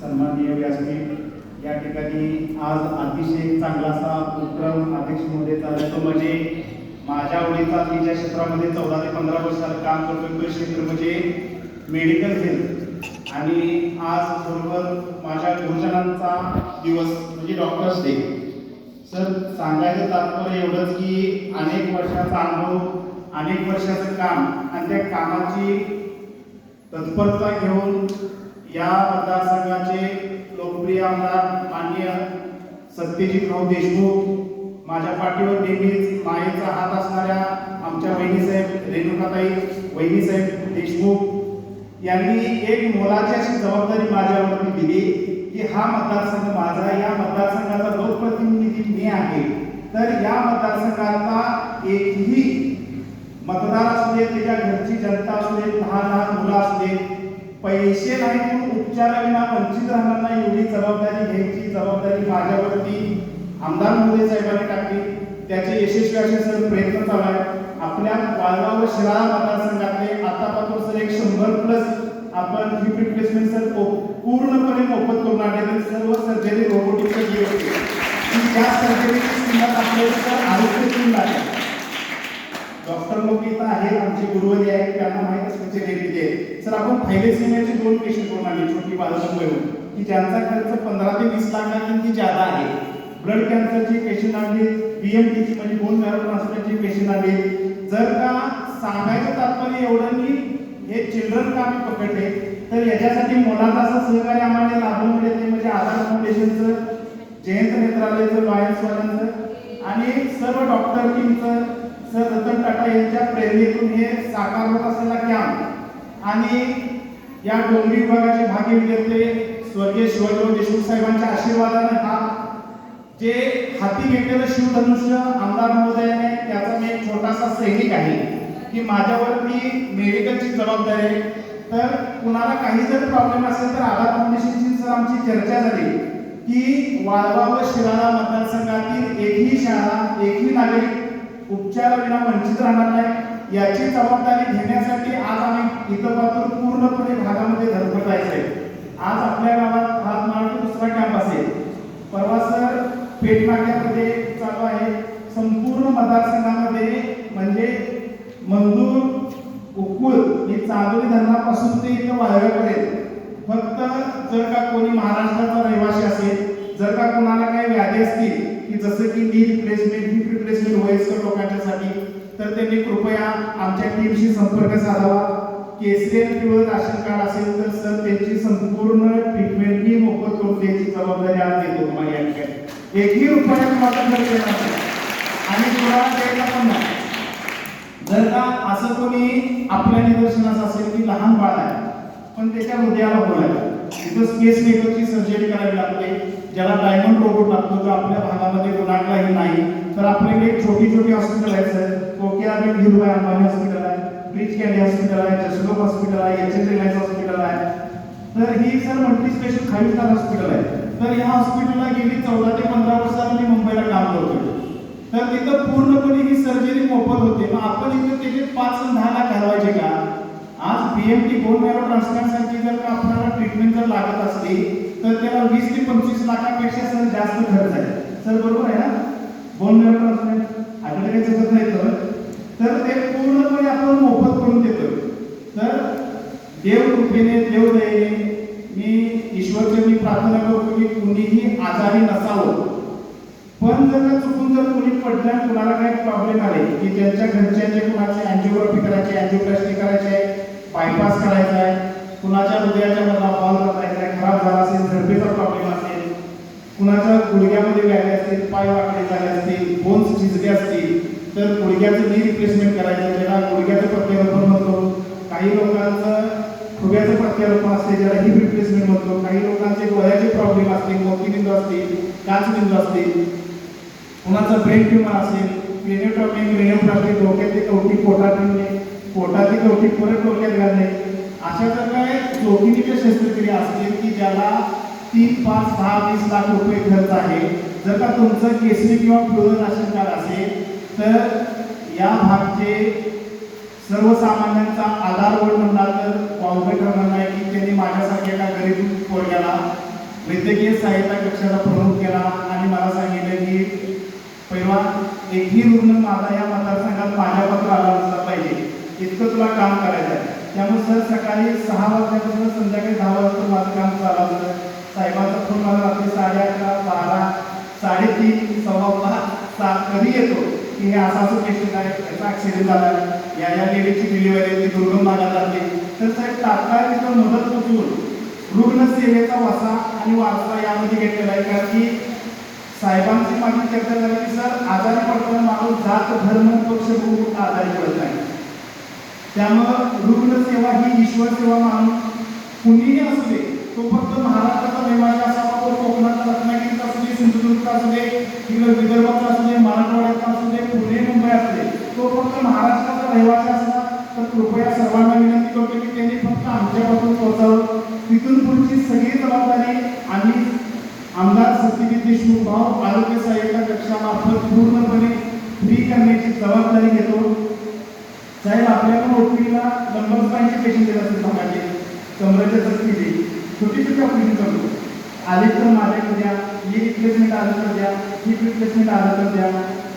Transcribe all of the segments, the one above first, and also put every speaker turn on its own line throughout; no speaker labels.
सन्माननीय व्यासपीठ या ठिकाणी आज अतिशय चांगला असा उपक्रम अध्यक्ष महोदय चालला असतो म्हणजे माझ्या आवडीचा मी ज्या क्षेत्रामध्ये चौदा ते पंधरा वर्षात काम करतो तो क्षेत्र म्हणजे मेडिकल हेल्थ. आणि आज बरोबर माझ्या गुरुजनांचा दिवस म्हणजे डॉक्टर्स डे सर सांगायचं तात्पर्य एवढंच की अनेक वर्षाचा अनुभव अनेक वर्षाचं काम आणि त्या कामाची तत्परता घेऊन या मतदारसंघाचे लोकप्रिय आमदार माननीय सत्यजित राव देशमुख माझ्या पाठीवर नेहमीच मायेचा हात असणाऱ्या आमच्या वहिनीसाहेब रेणुकाताई वहिनीसाहेब देशमुख यांनी एक मोलाची अशी जबाबदारी माझ्यावरती दिली की हा मतदारसंघ माझा या मतदारसंघाचा लोकप्रतिनिधी मी आहे. तर या मतदारसंघाचा एकही मतदार असू दे त्याच्या घरची जनता असू दे लहान लहान मुलं असू दे पैसे नाही म्हणून उपचाराविना वंचित राहणार एवढी जबाबदारी घ्यायची जबाबदारी माझ्यावरती. आमदार मोदी साहेबांनी टाकली. त्याचे यशस्वी असे सर प्रयत्न चालू आहे आपल्या वाळगाव व शिराळा मतदारसंघातले आतापासून सर एक शंभर प्लस आपण हिप रिप्लेसमेंट सर पूर्णपणे मोफत करून आणले सर्व सर्जरी रोबोटिक जी होती. की सर्जरीची किंमत आपल्याला सर आरोग्य किंमत आहे डॉक्टर लोक इथं आहेत आमचे गुरुवारी आहेत त्यांना माहीत असल्याचे रेल्वे सर आपण थॅलेसिमियाचे दोन पेशंट करून आले छोटी बालकांवरून की ज्यांचा खर्च पंधरा ते वीस लाखांची ज्यादा आहे. ब्लड कॅन्सरचे पेशंट आणले बीएमटीची म्हणजे बोन मॅरो ट्रान्सप्लांटचे पेशंट आणले. जर का सांगायचं तात्पर्य एवढं की हे चिल्ड्रन का आम्ही पकडले तर याच्यासाठी मुलांना असं सहकार्य आम्हाला लाभून मिळते म्हणजे आधार फाउंडेशनचं जयंत नेत्रालयचं लॉयन्सवाल्यांचं आणि सर्व डॉक्टर टीमचं सर रतन टाटा यांच्या प्रेरणेतून हे साकार होत असलेला कॅम्प आणि या डोंगरी विभागाचे भाग्य विजेते स्वर्गीय शिवाजीराव देशमुख साहेबांच्या आशीर्वादाने हा जे हाती घेतलेलं शिवधनुष्य आमदार महोदयाने त्याचा मी एक छोटासा सैनिक आहे की माझ्यावर मी मेडिकलची जबाबदारी आहे. तर कुणाला काही जर प्रॉब्लेम असेल तर आधार फाउंडेशनची सर आमची चर्चा झाली की वाळवा व शिराळा मतदारसंघातील एकही शाळा एकही नागरिक उपचाराविना वंचित राहणार नाही याची जबाबदारी घेण्यासाठी आज आम्ही इथं पाहतो पूर्णपणे भागामध्ये धडपड जायचं आहे. आज आपल्या गावात हा मार्ग दुसरा कॅम्प असेल. परवा सर पेठ नाक्यामध्ये चालू आहे. संपूर्ण मतदारसंघामध्ये म्हणजे मंजूर उकुळ हे चांदोली धरणापासून ते इथं वाळव्यापर्यंत फक्त जर का कोणी महाराष्ट्राचा रहिवासी असेल जर का कोणाला काही व्याधी असतील की जसं की नी रिप्लेसमेंट हिप रिप्लेसमेंट वयस्कर लोकांच्यासाठी तर त्यांनी कृपया आमच्या टीमशी संपर्क साधावा. केसीएल किंवा राशन कार्ड असेल तर सर त्यांची संपूर्ण ट्रीटमेंट मी मोफत करून द्यायची जबाबदारी आज देतो तुम्हाला या ठिकाणी. एकही रुपया तुम्हाला खर्च येणार नाही. आणि तुम्हाला द्यायला पण नाही. जर का असं कोणी आपल्या निदर्शनास असेल की लहान बाळ आहे पण त्याच्या हृदयाला बोलायला. तिथं स्पेस मेकरची सर्जरी करावी लागते. ज्याला डायमंड रोबोट लागतो जो आपल्या भागामध्ये कोणालाही नाही. तर आपल्याकडे एक छोटी छोटी हॉस्पिटल आहेत सर कोकिया धीरूभाई अंबानी हॉस्पिटल आहे ब्रिज कॅली हॉस्पिटल आहे जसलोक हॉस्पिटल आहे एच एस रिलायन्स हॉस्पिटल आहे. तर ही sir multi special five star hospital आहे तर या हॉस्पिटलला गेली चौदा ते पंधरा वर्षात मी मुंबईला काम करतो तर तिथं पूर्णपणे ही सर्जरी मोफत होते. मग आपण इथे त्याचे पाच दहा लाख घालवायचे का? आज बीएमटी बोन मॅरो ट्रान्सप्लांटसाठी जर का आपल्याला ट्रीटमेंट जर लागत असली तर त्याला वीस ते पंचवीस लाखापेक्षा सर जास्त खर्च आहे. सर बरोबर आहे ना? बोन मॅरो ट्रान्सप्लांट आपल्याला काही चुकत नाही तर. तर ते पूर्णपणे आपण मोफत करून देतो तर देव कृपेने देव दयेने मी ईश्वरचे मी प्रार्थना करतो की कुणीही आजारी नसावं. पण जर का चुकून जर कुणी पडलं कुणाला काही प्रॉब्लेम आले की ज्यांच्या घरच्यांचे कुणाचे अँजिओग्राफी करायचे अँजिओप्लास्टी करायचे करायचा आहे कुणाच्या हृदयाच्या मधला बॉल करायचा आहे खराब झाला असेल झडपेचा प्रॉब्लेम असेल कुणाच्या गुडघ्यामध्ये व्याधी असतील पाय वाकडे झाले असतील बोन्स झिजले असतील तर गुडघ्याचं नी रिप्लेसमेंट करायचं ज्याला गुडघ्याचं प्रत्यारोपण म्हणतो. काही लोकांचं खुब्याचं प्रत्यारोपण असते ज्याला हिप रिप्लेसमेंट म्हणतो. काही लोकांचे डोळ्याचे प्रॉब्लेम असतील मोतीबिंदू असतील काचबिंदू असतील. कुणाचं ब्रेन ट्युमर असेल क्लिनिओटॉमी क्लिनिओप्लास्टी डोक्याची कवटी पोटात ठेवणे पोटाची कवटी परत डोक्यात घालणे. अशा प्रकारे काय शस्त्रक्रिया असतील की ज्याला तीन पाच दहा वीस लाख रुपये खर्च आहे. जर का तुमचं केसरी किंवा फ्लोर राशन कार्ड असेल तर या भागचे सर्वसामान्यांचा आधार वड म्हणला तर वावगे म्हणणार नाही की त्यांनी माझ्यासारख्या एका गरीब पोरग्याला वैद्यकीय सहायता कक्षाचा प्रमुख केला आणि मला सांगितलं की पहिला एकही रुग्ण माझा या मतदारसंघात पत्र आला नसला पाहिजे. इतकं तुला काम करायचं आहे. त्यामुळे सर सकाळी सहा वाजल्यापासून संध्याकाळी दहा वाजता माझं काम चालू होतं साहेबांचा फोन मला रात्री साडे अकरा बारा साडेतीन सव्वा पाच सात कधी येतो? की हे असा असं पेशंट आहे. त्याचा ॲक्सिडेंट झाला. या या लेडीची डिलिव्हरी ती दुर्गम भागात जाते तर साहेब तात्काळ तिथं मदत पोचवून रुग्णसेवेचा वसा आणि वारसा यामध्ये घेतलेला आहे. कारण की साहेबांची माझी चर्चा झाली की सर आजारी पडताना माणूस जात धर्म पक्ष आजारी पडत नाही. त्यामुळं रुग्णसेवा ही ईश्वर सेवा मानून कुणीही असू दे तो फक्त महाराष्ट्राचा रहिवासी असावा तो कोकणाचा रत्नागिरीचा असू दे सिंधुदुर्गचा असू दे किंवा विदर्भाचा असू दे मराठवाड्याचा असू दे पुणे मुंबई असू दे तो फक्त महाराष्ट्राचा रहिवासी असला तर कृपया सर्वांना विनंती करतो की त्यांनी फक्त आमच्यापासून पोहोचावं. तिथून पुढची सगळी जबाबदारी आम्ही आमदार सत्यजित देशमुख भाऊ आरोग्य सहाय्यता कक्षामार्फत पूर्णपणे फ्री करण्याची जबाबदारी ओपीला नंबर स्पाईनचे पेशंट येत असतील समाजाचे कमरेच्या जखमीचे छोटी छोटी ऑपरेशन करतो आले तर माझ्याकडे द्या ही रिप्लेसमेंट आलं तर द्या. ही रिप्लेसमेंट आलं तर द्या.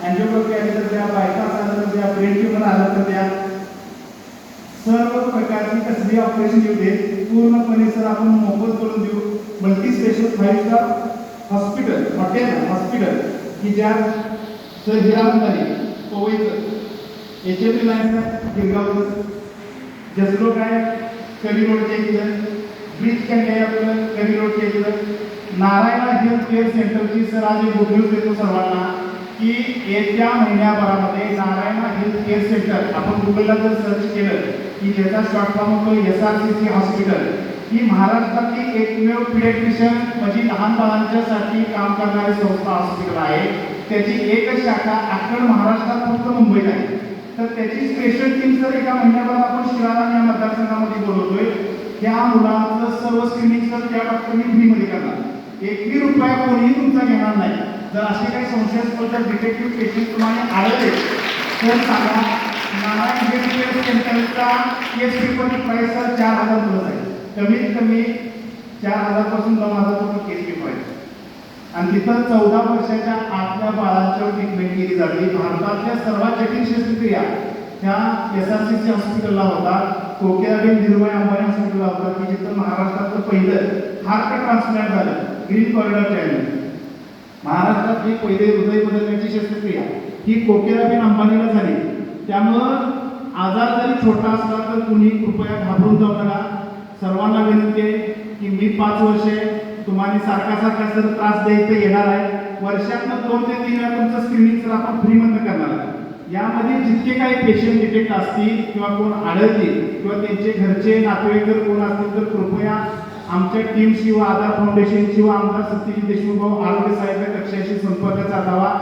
अँजिओग्राफी आली तर द्या. बायपास आलं तर द्या. ब्रेन ट्युमर आलं तर द्या. सर्व प्रकारची कसली ऑपरेशन येऊ दे. पूर्णपणे सर आपण मोफत करून देऊ. Multi special five star hospital hotel hospital की ज्या सर हिरामंदारी पवईचं एच एफ रिलायन्स आहे गिरगावचं जसलोक काय कवी रोडच्या इथं ब्रिज कॅन्ट आहे आपलं करी रोडच्या इथं नारायणा हेल्थ केअर सेंटरची सर आज एक गुड देतो सर्वांना की येत्या महिन्याभरामध्ये नारायणा हेल्थ केअर सेंटर आपण गुगलला जर सर्च केलं की ज्याचा शॉर्ट फॉर्म होतो S R C C hospital ही महाराष्ट्रातली एकमेव पिडेट्रिशियन म्हणजे लहान बाळांच्यासाठी काम करणारी संस्था हॉस्पिटल आहे. त्याची एकच शाखा अखंड महाराष्ट्रात फक्त मुंबईत आहे. तर त्याची स्पेशल टीम जर एका महिन्याभर आपण शिराळा या मतदारसंघामध्ये बोलवतोय. त्या मुलांचं सर्व स्क्रीनिंग तर त्या डॉक्टरनी फ्रीमध्ये करणार. एकही रुपया कोणीही तुमचा घेणार नाही. जर असे काही संशयास्पद जर डिटेक्टिव्ह पेशंट तुम्हाला आढळले तर सांगा. नारायण हेल्थ सेंटरचा केस प्राईस सर चार हजार मुलं आहे. कमीत कमी चार हजारपासून नऊ हजार रुपये केस पेपर आहे. आणि तिथं चौदा वर्षाच्या आतल्या बाळांच्या ट्रीटमेंट केली जाते. भारतातल्या सर्वात जटिल शस्त्रक्रिया. ह्या एस आर सी सी हॉस्पिटलला होता. कोकिळाबेन निर्मय अंबानी हॉस्पिटलला होता. की जिथं महाराष्ट्रातलं पहिलं हार्ट ट्रान्सप्लांट झालं. ग्रीन कॉरिडॉर ट्रेन महाराष्ट्रात ही पहिले हृदय बदलण्याची शस्त्रक्रिया ही कोकिळाबेन अंबानीला झाली. त्यामुळं आजार जरी छोटा असला तर कुणी कृपया घाबरून जाऊ नका. सर्वांना विनंती आहे की मी पाच वर्षे तुम्हाला सारखा सारखा जर त्रास द्यायचा येणार आहे. वर्षातनं दोन ते तीन वेळा तुमचं स्क्रीनिंग सर आपण फ्रीमध्ये करणार आहे यामध्ये जितके काही पेशंट डिटेक्ट असतील किंवा कोण आढळतील किंवा त्यांचे घरचे नातेवाईक जर कोण असतील तर कृपया आमच्या टीमशी व आधार फाउंडेशनशी व आमदार सत्यजित देशमुख भाऊ आरोग्य सहाय्यता कक्षाशी संपर्क साधावा.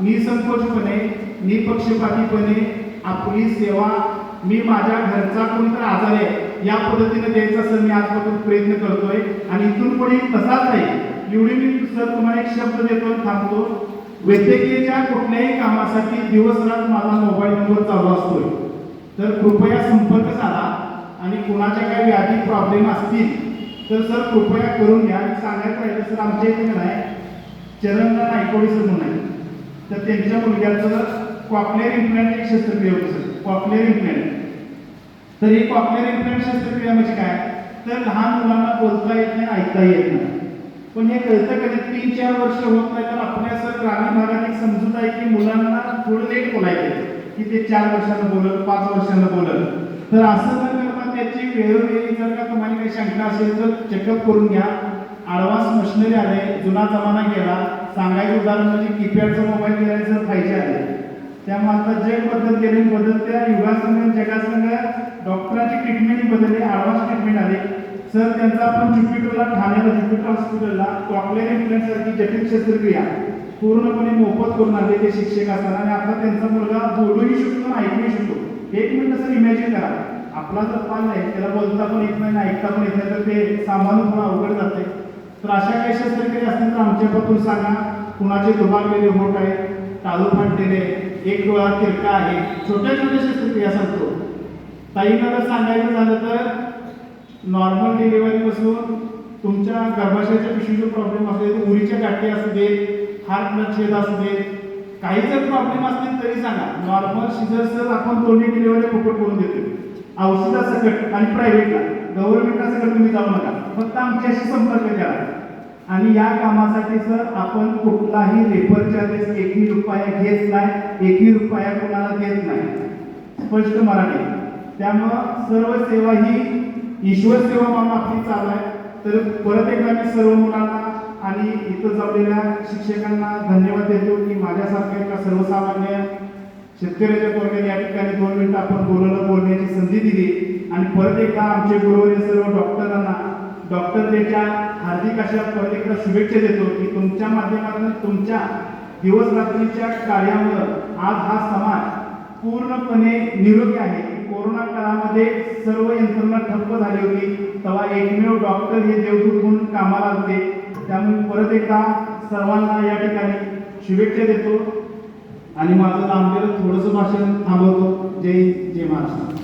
निसंकोचपणे निपक्षपातीपणे आपली सेवा मी माझ्या घरचा कोणतर आजार आहे या पद्धतीने द्यायचा सर मी आजपासून प्रयत्न करतोय. आणि इथून पुढे तसाच राहील एवढी मी सर तुम्हाला एक शब्द देतो थांबतो. वैद्यकीयच्या कुठल्याही कामासाठी दिवस रात माझा मोबाईल नंबर चालू असतोय. तर कृपया संपर्क साधा आणि कोणाच्या काही व्याधी प्रॉब्लेम असतील तर सर कृपया करून घ्या. आणि सांगायचं राहिलं सर आमच्या इथे नाही चरणला नायकोडी सर म्हणून आहे तर त्यांच्या मुलग्याचं कॉपलेअर इम्प्लॅन्ट एक शस्त्रक्रिया होती सर. कॉपलेअर इम्प्लॅन्ट तर ही कॉकलेअर इम्प्लांट शस्त्रक्रिया म्हणजे काय? तर लहान मुलांना बोलता येत नाही ऐकता येत नाही. पण हे कळतं कधी तीन चार वर्ष होत नाही तर आपल्या असं ग्रामीण भागात एक समजूत आहे की मुलांना थोडं लेट बोलायचं की ते चार वर्षानं बोलत पाच वर्षानं बोलत. तर असं न करता त्याची वेळोवेळी जर का तुम्हाला काही शंका असेल तर चेकअप करून घ्या. आडवास मशिनरी आले जुना जमाना गेला. सांगायचं उदाहरण म्हणजे कीपॅडचा मोबाईल जर फायचे आले. त्यामुळे आता जग बदलत गेले बदलत्या युगासंग जगासंग डॉक्टरांची ट्रीटमेंट बदलली ॲडव्हान्स ट्रीटमेंट आली. सर त्यांचा आपण ज्युपिटरला ठाण्याला ज्युपिटर हॉस्पिटलला कॉकलेअर इम्प्लांट सारखी जटिल शस्त्रक्रिया पूर्णपणे मोफत करून आले ते शिक्षक असताना आणि आता त्यांचा मुलगा बोलूही शकतो आणि ऐकूही शकतो. एक मिनिट सर इमॅजिन करा. आपला जर पाल आहे त्याला बोलता पण येत नाही ऐकता पण येत नाही तर ते सांभाळून पण अवघड जाते. तर अशा काही शस्त्रक्रिया असतील तर आमच्यापासून सांगा. कुणाचे दुभागलेले होत आहेत? टाळू फाटलेले. एक डोळा तिरका आहे. छोट्या छोट्या शस्त्रक्रिया सांगतो ताईंना जर सांगायचं झालं तर नॉर्मल डिलिव्हरीपासून
तुमच्या गर्भाशयाच्या पिशवीचे प्रॉब्लेम असू देत उरीच्या गाठी असू देत हार्ट छेद असू देत काही जर प्रॉब्लेम असतील तरी सांगा. नॉर्मल सिजर्स आपण दोन्ही डिलिव्हरी फुकट करून देतो औषधासकट आणि प्रायव्हेटला गव्हर्नमेंटला सकट तुम्ही जाऊ नका. फक्त आमच्याशी संपर्क करा. आणि या कामासाठी सर आपण कुठलाही रेफर चार्जेस एकही रुपया घेत नाही एकही रुपया कोणाला देत नाही. स्पष्ट मराठी. त्यामुळं सर्व सेवा ही ईश्वर सेवा म्हणून आपली चालू आहे तर परत एकदा मी सर्व मुलांना आणि इथं जमलेल्या शिक्षकांना धन्यवाद देतो की माझ्यासारख्या एका सर्वसामान्य शेतकऱ्याच्या वर्गाने या ठिकाणी दोन मिनिटं आपण बोलायला बोलण्याची संधी दिली. आणि परत एकदा आमचे गुरुवारी सर्व डॉक्टरांना डॉक्टर डेच्या हार्दिक अशा परत शुभेच्छा देतो की तुमच्या माध्यमातून तुमच्या दिवस रात्रीच्या कार्यामुळं आज हा समाज पूर्णपणे निरोगी आहे. कोरोना काळामध्ये सर्व यंत्रणा ठप्प झाली होती. तेव्हा एकमेव डॉक्टर हे देवदूत म्हणून कामाला होते. त्यामुळे परत एकदा सर्वांना या ठिकाणी शुभेच्छा देतो. आणि माझं लांबलेलं थोडंसं भाषण थांबवतो. जय जय महाराष्ट्र.